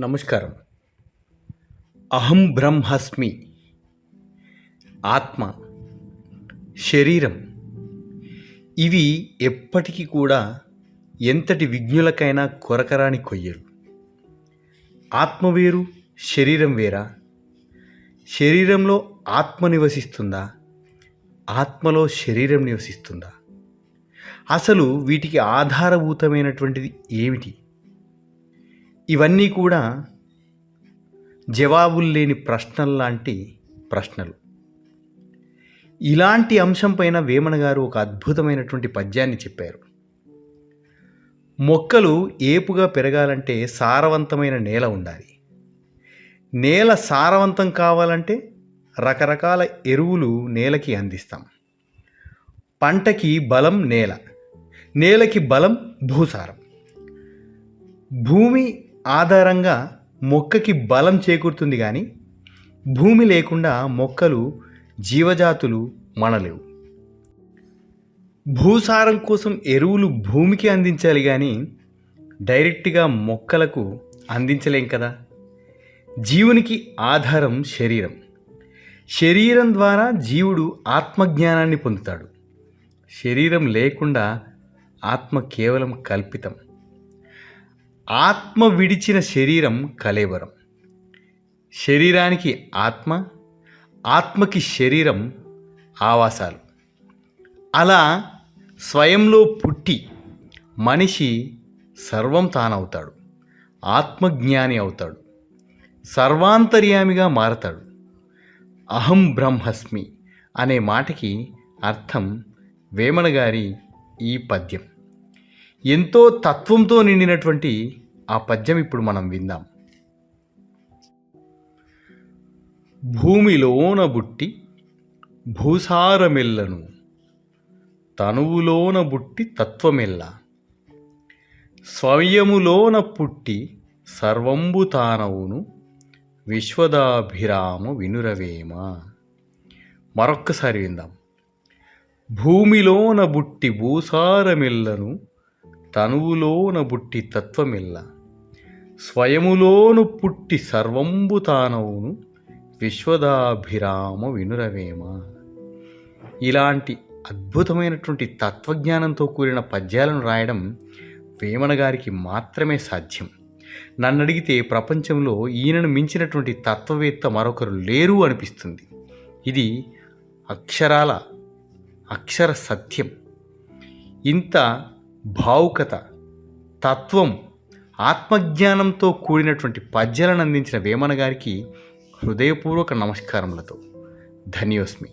నమస్కారం. అహం బ్రహ్మస్మి. ఆత్మ శరీరం. ఇవి ఎప్పటికీ కూడా ఎంతటి విజ్ఞులకైనా కొరకరాని కొయ్యలు. ఆత్మ వేరు శరీరం వేరా? శరీరంలో ఆత్మ నివసిస్తుందా? ఆత్మలో శరీరం నివసిస్తుందా? అసలు వీటికి ఆధారభూతమైనటువంటిది ఏమిటి? ఇవన్నీ కూడా జవాబులు లేని ప్రశ్నల్లాంటి ప్రశ్నలు. ఇలాంటి అంశంపైన వేమన గారు ఒక అద్భుతమైనటువంటి పద్యాన్ని చెప్పారు. మొక్కలు ఏపుగా పెరగాలంటే సారవంతమైన నేల ఉండాలి. నేల సారవంతం కావాలంటే రకరకాల ఎరువులు నేలకి అందిస్తాం. పంటకి బలం నేల నేలకి బలం భూసారం. భూమి ఆధారంగా మొక్కకి బలం చేకూరుతుంది కానీ భూమి లేకుండా మొక్కలు జీవజాతులు మనలేవు భూసారం కోసం ఎరువులు భూమికి అందించాలి కానీ డైరెక్ట్గా మొక్కలకు అందించలేం కదా. జీవునికి ఆధారం శరీరం. శరీరం ద్వారా జీవుడు ఆత్మజ్ఞానాన్ని పొందుతాడు. శరీరం లేకుండా ఆత్మ కేవలం కల్పితం. ఆత్మ విడిచిన శరీరం కలేబరం శరీరానికి ఆత్మ ఆత్మకి శరీరం ఆవాసాలు. అలా స్వయంలో పుట్టి మనిషి సర్వం తానవుతాడు ఆత్మజ్ఞాని అవుతాడు సర్వాంతర్యామిగా మారతాడు. అహం బ్రహ్మస్మి అనే మాటకి అర్థం వేమన గారి ఈ పద్యం. ఎంతో తత్వంతో నిండినటువంటి ఆ పద్యం ఇప్పుడు మనం విందాం. భూమిలోన బుట్టి భూసారమెల్లను తనువులోన బుట్టి తత్వమెల్ల స్వయములోన పుట్టి సర్వంబు తానవును విశ్వదాభిరామ వినురవేమ. మరొక్కసారి విందాం. భూమిలోన బుట్టి భూసారమిల్లను తనువులోన బుట్టి తత్వమిల్ల. స్వయములోను పుట్టి సర్వంబు తానవును విశ్వదాభిరామ వినురవేమ. ఇలాంటి అద్భుతమైనటువంటి తత్వజ్ఞానంతో కూడిన పద్యాలను రాయడం వేమన గారికి మాత్రమే సాధ్యం. నన్ను అడిగితే ప్రపంచంలో ఈయనను మించినటువంటి తత్వవేత్త మరొకరు లేరు అనిపిస్తుంది. ఇది అక్షరాల అక్షర సత్యం. ఇంత భావుకత తత్వం ఆత్మజ్ఞానంతో కూడినటువంటి పద్యాలను అందించిన వేమన గారికి హృదయపూర్వక నమస్కారములతో. ధన్యోస్మి.